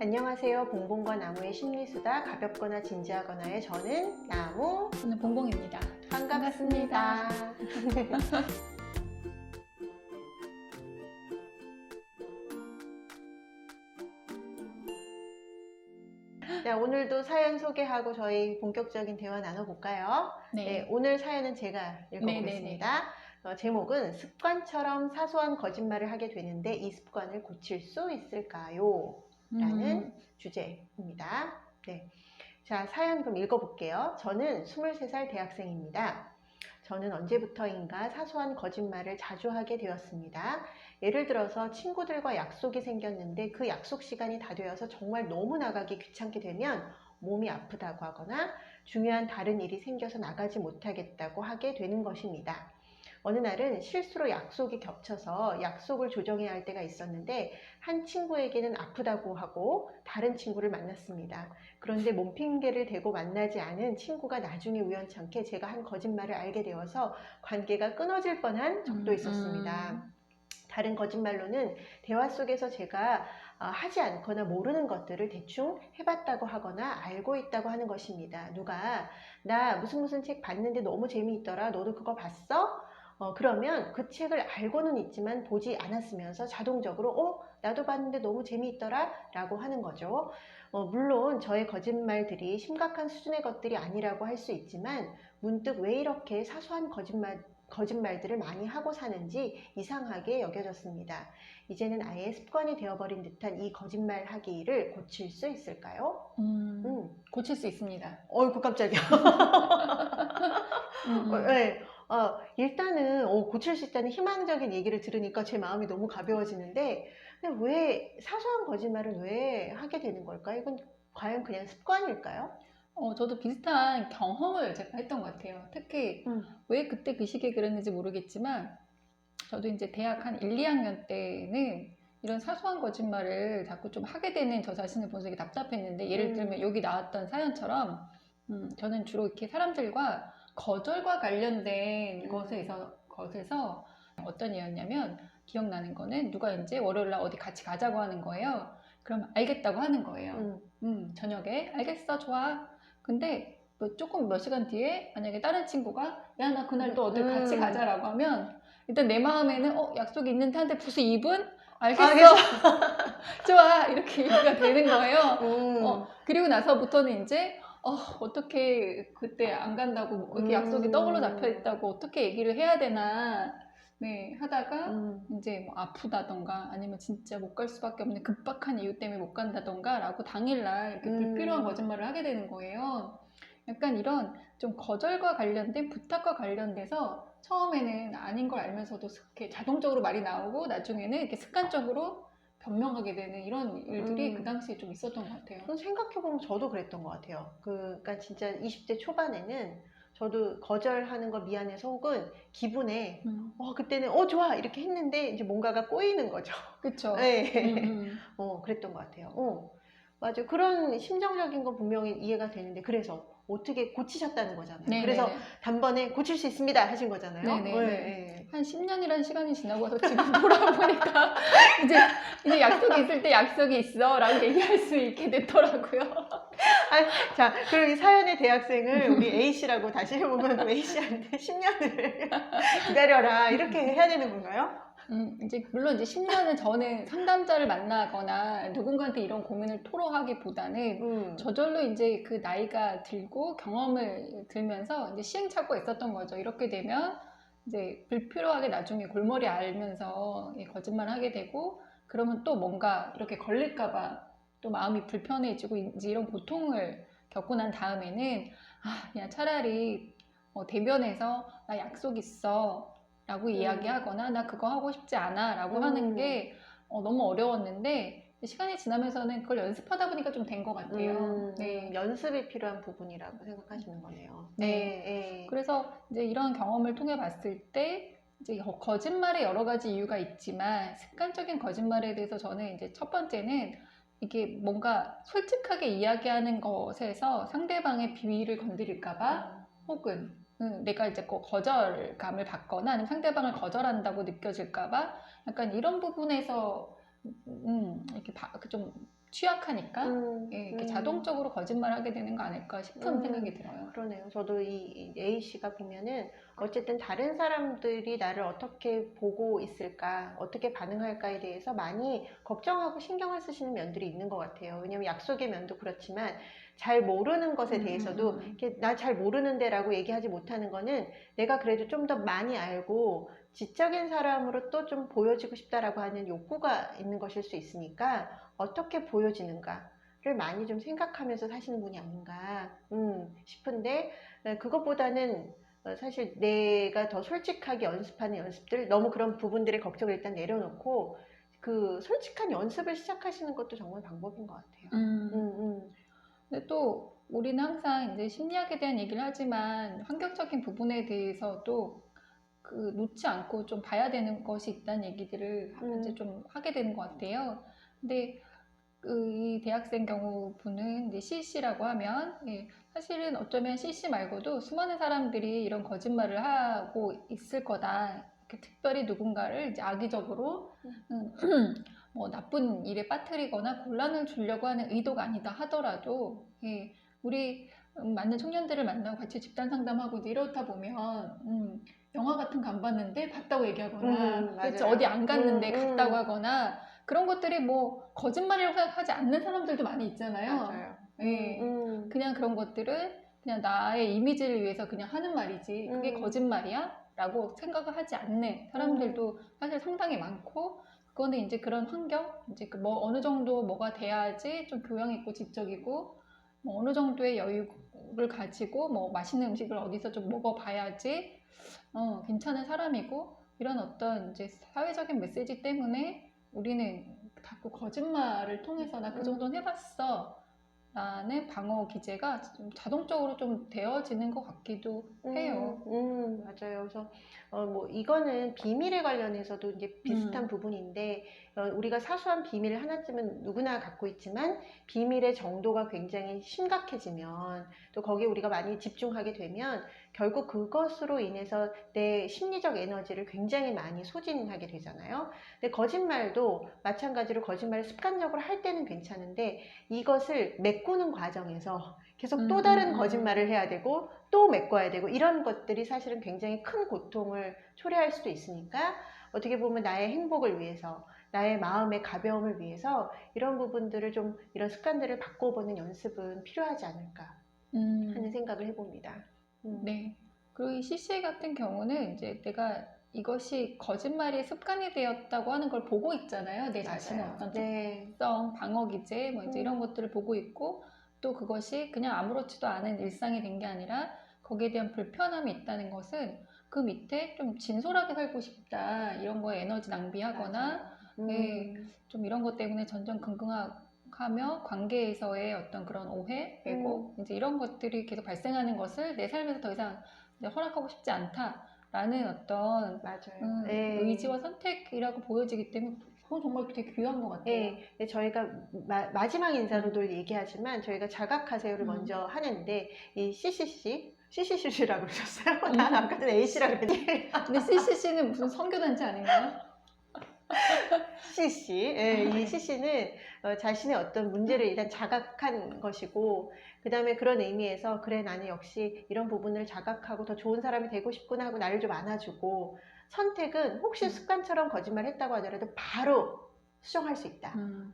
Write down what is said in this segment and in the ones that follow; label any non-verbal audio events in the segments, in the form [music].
안녕하세요. 봉봉과 나무의 심리수다. 가볍거나 진지하거나의 저는 나무. 저는 봉봉입니다. 반갑습니다. 자, 오늘도 사연 소개하고 저희 본격적인 대화 나눠볼까요? 네, 오늘 사연은 제가 읽어보겠습니다. 어, 제목은 습관처럼 사소한 거짓말을 하게 되는데 이 습관을 고칠 수 있을까요? 라는 음, 주제입니다. 네. 자, 사연 그럼 읽어볼게요. 저는 23살 대학생입니다. 저는 언제부터인가 사소한 거짓말을 자주 하게 되었습니다. 예를 들어서 친구들과 약속이 생겼는데 그 약속 시간이 다 되어서 정말 너무 나가기 귀찮게 되면 몸이 아프다고 하거나 중요한 다른 일이 생겨서 나가지 못하겠다고 하게 되는 것입니다. 어느 날은 실수로 약속이 겹쳐서 약속을 조정해야 할 때가 있었는데 한 친구에게는 아프다고 하고 다른 친구를 만났습니다. 그런데 몸 핑계를 대고 만나지 않은 친구가 나중에 우연찮게 제가 한 거짓말을 알게 되어서 관계가 끊어질 뻔한 적도 음, 있었습니다. 음. 다른 거짓말로는 대화 속에서 제가 어, 하지 않거나 모르는 것들을 대충 해봤다고 하거나 알고 있다고 하는 것입니다. 누가 나 무슨 무슨 책 봤는데 너무 재미있더라. 너도 그거 봤어? 어, 그러면 그 책을 알고는 있지만 보지 않았으면서 자동적으로 어 나도 봤는데 너무 재미있더라 라고 하는 거죠. 어, 물론 저의 거짓말들이 심각한 수준의 것들이 아니라고 할 수 있지만 문득 왜 이렇게 사소한 거짓말 거짓말들을 많이 하고 사는지 이상하게 여겨졌습니다. 이제는 아예 습관이 되어버린 듯한 이 거짓말 하기를 고칠 수 있을까요? 음, 음. 고칠 수 있습니다. 어이구 깜짝이야. [laughs] 음, 어, 음. 네. 어, 일단은 어, 고칠 수 있다는 희망적인 얘기를 들으니까 제 마음이 너무 가벼워지는데 근데 왜 사소한 거짓말을 왜 하게 되는 걸까요? 이건 과연 그냥 습관일까요? 어, 저도 비슷한 경험을 제가 했던 것 같아요. 특히 음. 왜 그때 그 시기에 그랬는지 모르겠지만 저도 이제 대학 한 1, 2학년 때는 이런 사소한 거짓말을 자꾸 좀 하게 되는 저 자신을 보면서 되게 답답했는데 예를 음. 들면 여기 나왔던 사연처럼 음, 저는 주로 이렇게 사람들과 거절과 관련된 음. 것에서 것에서 어떤 이였냐면 기억나는 거는 누가 이제 월요일 날 어디 같이 가자고 하는 거예요. 그럼 알겠다고 하는 거예요. 음. 음, 저녁에 알겠어 좋아 근데 뭐 조금 몇 시간 뒤에 만약에 다른 친구가 야 나 그날 또 어딜 같이 음. 가자라고 하면 일단 내 마음에는 어 약속이 있는데 한데 벌써 2분 알겠어 알겠어. [laughs] 좋아 이렇게 얘기가 되는 거예요 음. 어, 그리고 나서부터는 이제 어, 어떻게 그때 안 간다고 이렇게 음. 약속이 더블로 잡혀 있다고 어떻게 얘기를 해야 되나 네 하다가 음. 이제 뭐 아프다던가 아니면 진짜 못 갈 수밖에 없는 급박한 이유 때문에 못 간다던가 라고 당일날 이렇게 음. 불필요한 거짓말을 하게 되는 거예요. 약간 이런 좀 거절과 관련된 부탁과 관련돼서 처음에는 아닌 걸 알면서도 이렇게 자동적으로 말이 나오고 나중에는 이렇게 습관적으로 변명하게 되는 이런 일들이 음. 그 당시에 좀 있었던 것 같아요. 생각해보면 저도 그랬던 것 같아요. 그, 그러니까 진짜 20대 초반에는 저도 거절하는 거 미안해서 혹은 기분에 음, 어, 그때는 어, 좋아! 이렇게 했는데 이제 뭔가가 꼬이는 거죠. [laughs] 그쵸. 네. 음, 음. 어, 그랬던 것 같아요. 어, 맞아요. 그런 심정적인 건 분명히 이해가 되는데, 그래서 어떻게 고치셨다는 거잖아요. 네, 그래서 네, 네. 단번에 고칠 수 있습니다 하신 거잖아요. 네, 네, 네. 네. 한 10년이라는 시간이 지나고 나서 지금 돌아보니까 [laughs] 이제 이제 약속이 있을 때 약속이 있어라고 얘기할 수 있게 됐더라고요. [laughs] 자, 그럼 이 사연의 대학생을 우리 A 씨라고 다시 해보면 A 씨한테 10년을 기다려라 이렇게 해야 되는 건가요? 음, 이제 물론 이제 10년은 저는 상담자를 만나거나 누군가한테 이런 고민을 토로하기보다는 음. 저절로 이제 그 나이가 들고 경험을 들면서 이제 시행착오가 있었던 거죠. 이렇게 되면 이제 불필요하게 나중에 골머리 앓면서 이 거짓말 하게 되고 그러면 또 뭔가 이렇게 걸릴까봐 또 마음이 불편해지고 이제 이런 고통을 겪고 난 다음에는 아, 그냥 차라리 어, 대변해서 나 약속 있어 라고 음. 이야기하거나 나 그거 하고 싶지 않아 라고 음. 하는 게 어, 너무 어려웠는데 시간이 지나면서는 그걸 연습하다 보니까 좀 된 것 같아요. 음, 네. 연습이 필요한 부분이라고 생각하시는 거네요. 네. 네. 그래서 이제 이런 경험을 통해 봤을 때 이제 거- 거짓말에 여러 가지 이유가 있지만 습관적인 거짓말에 대해서 저는 이제 첫 번째는 이게 뭔가 솔직하게 이야기하는 것에서 상대방의 비위를 건드릴까봐 혹은 음, 내가 이제 거- 거절감을 받거나 아니면 상대방을 거절한다고 느껴질까봐 약간 이런 부분에서 음, 이렇게 바- 그좀 취약하니까 음, 예, 이렇게 음. 자동적으로 거짓말하게 되는 거 아닐까 싶은 음. 생각이 들어요. 그러네요. 저도 이 A 씨가 보면은 어쨌든 다른 사람들이 나를 어떻게 보고 있을까, 어떻게 반응할까에 대해서 많이 걱정하고 신경을 쓰시는 면들이 있는 것 같아요. 왜냐면 약속의 면도 그렇지만 잘 모르는 것에 음, 대해서도 음, 음. 나잘 모르는데라고 얘기하지 못하는 거는 내가 그래도 좀 더 많이 알고 지적인 사람으로 또 좀 보여지고 싶다라고 하는 욕구가 있는 것일 수 있으니까 어떻게 보여지는가를 많이 좀 생각하면서 사시는 분이 아닌가 음, 싶은데 에, 그것보다는 어, 사실 내가 더 솔직하게 연습하는 연습들 너무 그런 부분들의 걱정을 일단 내려놓고 그 솔직한 연습을 시작하시는 것도 정말 방법인 것 같아요. 음. 음, 음. 근데 또 우리는 항상 이제 심리학에 대한 얘기를 하지만 환경적인 부분에 대해서도 그 놓지 않고 좀 봐야 되는 것이 있다는 얘기들을 음. 이제 좀 하게 되는 것 같아요. 근데 그이 대학생 경우 분은 이제 CC라고 하면 예, 사실은 어쩌면 CC 말고도 수많은 사람들이 이런 거짓말을 하고 있을 거다. 특별히 누군가를 이제 악의적으로 음, [clears throat] 뭐 나쁜 일에 빠뜨리거나 곤란을 주려고 하는 의도가 아니다 하더라도 예, 우리 음, 많은 청년들을 만나고 같이 집단 상담하고 이렇다 보면 음, 영화 같은 거 안 봤는데 봤다고 얘기하거나 음, 그렇죠. 어디 안 갔는데 음, 음. 갔다고 하거나 그런 것들이 뭐 거짓말이라고 생각하지 않는 사람들도 많이 있잖아요. 맞아요. 예. 음, 그냥 그런 것들을 그냥 나의 이미지를 위해서 그냥 하는 말이지 그게 음. 거짓말이야? 라고 생각을 하지 않는 사람들도 사실 상당히 많고 그거는 이제 그런 환경 이제 그 뭐 어느 정도 뭐가 돼야지 좀 교양 있고 지적이고 뭐 어느 정도의 여유를 가지고 뭐 맛있는 음식을 어디서 좀 먹어봐야지 어 괜찮은 사람이고 이런 어떤 이제 사회적인 메시지 때문에 우리는 자꾸 거짓말을 통해서 나그 음. 정도는 해봤어 라는 방어 기제가 좀 자동적으로 좀 되어지는 것 같기도 해요. 음, 음, 맞아요. 그래서 어, 뭐 이거는 비밀에 관련해서도 이제 비슷한 음. 부분인데 어, 우리가 사소한 비밀 하나쯤은 누구나 갖고 있지만 비밀의 정도가 굉장히 심각해지면 또 거기에 우리가 많이 집중하게 되면 결국 그것으로 인해서 내 심리적 에너지를 굉장히 많이 소진하게 되잖아요. 근데 거짓말도 마찬가지로 거짓말을 습관적으로 할 때는 괜찮은데 이것을 메꾸는 과정에서 계속 또 음, 다른 음, 음. 거짓말을 해야 되고 또 메꿔야 되고 이런 것들이 사실은 굉장히 큰 고통을 초래할 수도 있으니까 어떻게 보면 나의 행복을 위해서 나의 마음의 가벼움을 위해서 이런 부분들을 좀 이런 습관들을 바꿔보는 연습은 필요하지 않을까 음. 하는 생각을 해봅니다. 음. 네. 그리고 이 CC 같은 경우는 이제 내가 이것이 거짓말이 습관이 되었다고 하는 걸 보고 있잖아요. 내 자신의. 어떤 네. 특성, 방어 기제, 뭐 이제 음. 이런 것들을 보고 있고 또 그것이 그냥 아무렇지도 않은 일상이 된 게 아니라 거기에 대한 불편함이 있다는 것은 그 밑에 좀 진솔하게 살고 싶다 이런 거에 에너지 낭비하거나 맞아요. 음. 네. 좀 이런 것 때문에 전전 긍긍하 며 관계에서의 어떤 그런 오해, 왜곡 음. 이제 이런 것들이 계속 발생하는 것을 내 삶에서 더 이상 허락하고 싶지 않다라는 어떤. 음, 네. 의지와 선택이라고 보여지기 때문에 그건 정말 되게 귀한 것 같아요. 네, 네, 저희가 마, 지막 인사로 늘 얘기하지만 저희가 자각하세요를 음. 먼저 하는데 이 CCC, CCC라고 그러셨어요? 음. 난 아까 전에 A씨라고 그랬는데 근데 CCC는 무슨 선교단체 아닌가요? [laughs] CC, 예, 이 CC는 어, 자신의 어떤 문제를 일단 자각한 것이고 그 다음에 그런 의미에서 그래 나는 역시 이런 부분을 자각하고 더 좋은 사람이 되고 싶구나 하고 나를 좀 안아주고 선택은 혹시 음. 습관처럼 거짓말 했다고 하더라도 바로 수정할 수 있다. 음.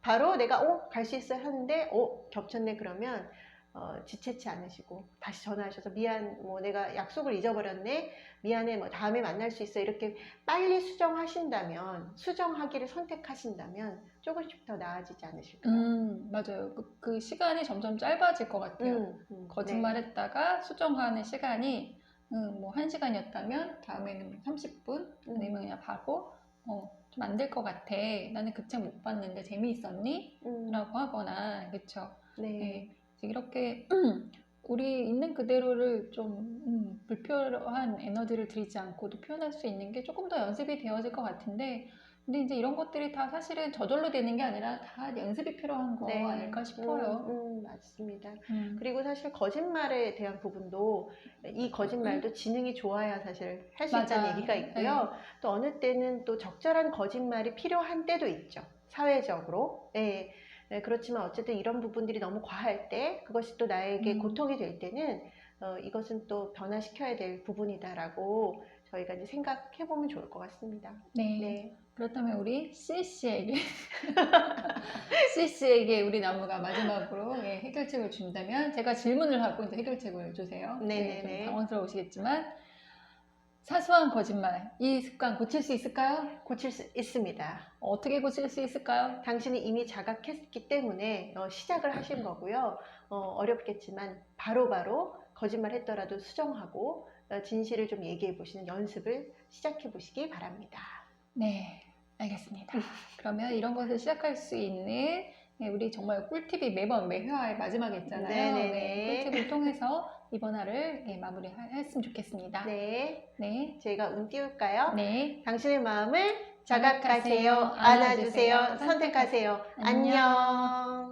바로 내가 어 갈 수 있어 하는데 어 겹쳤네 그러면 어, 지체치 않으시고 다시 전화하셔서 미안 뭐 내가 약속을 잊어버렸네 미안해 뭐 다음에 만날 수 있어 이렇게 빨리 수정하신다면 수정하기를 선택하신다면 조금씩 더 나아지지 않으실까요? 음, 맞아요. 그, 그 시간이 점점 짧아질 것 같아요. 음, 음, 거짓말했다가 수정하는 시간이 음, 뭐 1시간이었다면 다음에는 30분 음. 아니면 그냥 바로 어, 좀 안 될 것 같아. 나는 그 책 못 봤는데 재미있었니? 음, 라고 하거나 그쵸. 네. 네. 이렇게 우리 있는 그대로를 좀 음, 불필요한 에너지를 들이지 않고도 표현할 수 있는 게 조금 더 연습이 되어질 것 같은데 근데 이제 이런 것들이 다 사실은 저절로 되는 게 아니라 다 연습이 필요한 거 네. 아닐까 싶어요. 음, 음, 맞습니다. 음. 그리고 사실 거짓말에 대한 부분도 이 거짓말도 지능이 좋아야 사실 할 수. 있다는 얘기가 있고요. 또 어느 때는 또 적절한 거짓말이 필요한 때도 있죠. 사회적으로. 예. 네, 그렇지만 어쨌든 이런 부분들이 너무 과할 때 그것이 또 나에게 음. 고통이 될 때는 어, 이것은 또 변화시켜야 될 부분이다라고 저희가 이제 생각해 보면 좋을 것 같습니다. 네. 네. 그렇다면 우리 CC에게 CC에게 [laughs] 우리 나무가 마지막으로 예, 해결책을 준다면 제가 질문을 하고 이제 해결책을 주세요. 네네네. 네, 좀 당황스러우시겠지만 사소한 거짓말 이 습관 고칠 수 있을까요? 고칠 수 있습니다. 어떻게 고칠 수 있을까요? 당신이 이미 자각했기 때문에 어, 시작을 하신 거고요. 어, 렵겠지만 바로바로 거짓말했더라도 수정하고 어, 진실을 좀 얘기해 보시는 연습을 시작해 보시기 바랍니다. 네, 알겠습니다. [laughs] 그러면 이런 것을 시작할 수 있는 네, 우리 정말 꿀팁이 매번 매회화의 마지막에 있잖아요. 네네네. 네, 꿀팁을 통해서 이번 화를 예, 마무리했으면 좋겠습니다. 네, 네, 제가 운 띄울까요? 네. 당신의 마음을 자각하세요. 자각하세요, 안아주세요, 선택하세요. 안녕. 안녕.